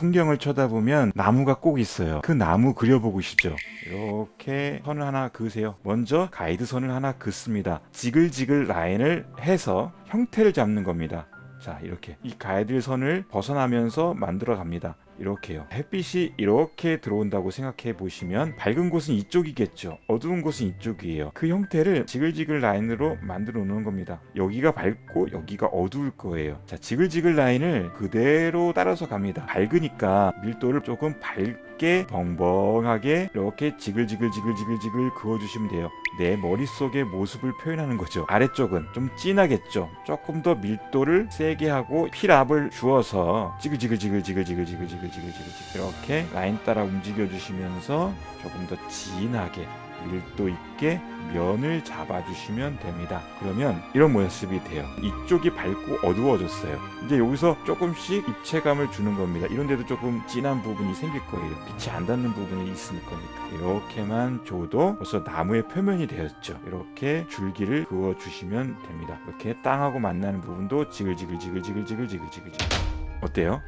풍경을 쳐다보면 나무가 꼭 있어요. 그 나무 그려보고 싶죠. 이렇게 선을 하나 그으세요. 먼저 가이드 선을 하나 긋습니다. 지글지글 라인을 해서 형태를 잡는 겁니다. 자, 이렇게 이 가이드 선을 벗어나면서 만들어 갑니다. 이렇게요. 햇빛이 이렇게 들어온다고 생각해 보시면 밝은 곳은 이쪽이겠죠. 어두운 곳은 이쪽이에요. 그 형태를 지글지글 라인으로 만들어 놓는 겁니다. 여기가 밝고 여기가 어두울 거예요. 자, 지글지글 라인을 그대로 따라서 갑니다. 밝으니까 밀도를 조금 밝 게 벙벙하게 이렇게 지글지글지글지글지글 그어주시면 돼요. 내 머릿속의 모습을 표현하는 거죠. 아래쪽은 좀 진하겠죠. 조금 더 밀도를 세게 하고 필압을 주어서 지글지글지글지글지글지글지글지글지글 이렇게 라인 따라 움직여 주시면서 조금 더 진하게 밀도 있게 면을 잡아 주시면 됩니다. 그러면 이런 모습이 돼요. 이쪽이 밝고 어두워졌어요. 이제 여기서 조금씩 입체감을 주는 겁니다. 이런 데도 조금 진한 부분이 생길 거예요. 빛이 안 닿는 부분이 있을 거니까. 이렇게만 줘도 벌써 나무의 표면이 되었죠. 이렇게 줄기를 그어 주시면 됩니다. 이렇게 땅하고 만나는 부분도 지글지글지글지글지글지글지글 어때요?